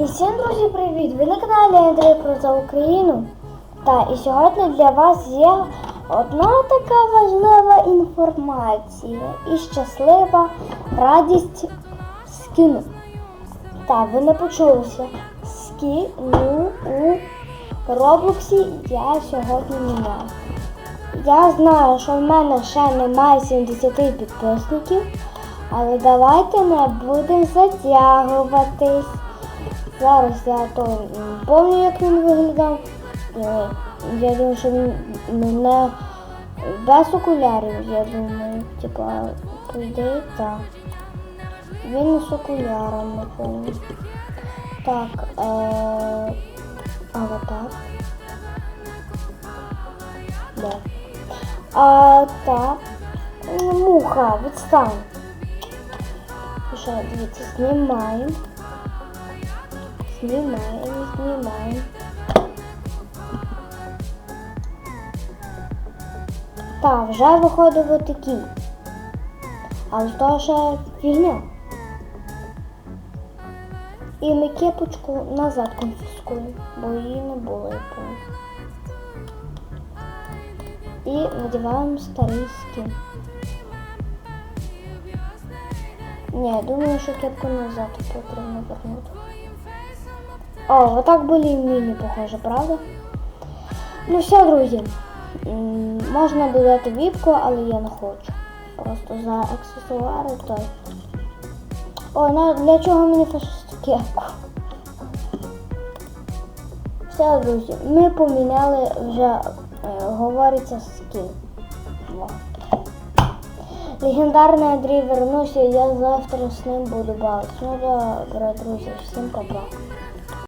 І всім друзі, привіт! Ви на каналі Андрій про Україну. Та і сьогодні для вас є одна така важлива інформація і щаслива радість скину. Так, ви не почулися. Скину у Роблоксі я сьогодні міняю. Я знаю, що в мене ще немає 70 підписників, але давайте не будемо затягуватись. Зараз я то пам'ятаю, як він виглядав. Я думаю, що він мене без окулярів, я думаю, типа, по ідеї так. Він з окулярами повний. Так, е, аватар. Да. А так. Муха, відстань. Ще, дивіться, знімаємо. Знімаємо, знімаємо. Так, вже виходив отакий. Але то ще фігня. І ми кепочку назад конфіскуємо, бо її не було, я пам'ятаю. І надіваємо старий скін. Ні, думаю, що кепку назад потрібно вернути. О, отак більш-мені похоже, правда? Ну все, друзі. М, Можна додати віпку, але я не хочу. Просто за аксесуари той. О, на для чого мені кепку? Все, друзі, ми поміняли вже, е, говориться, скін. Легендарний Андрій вернувся, я завтра з ним буду бавитися. Ну добре, друзі, всім пока.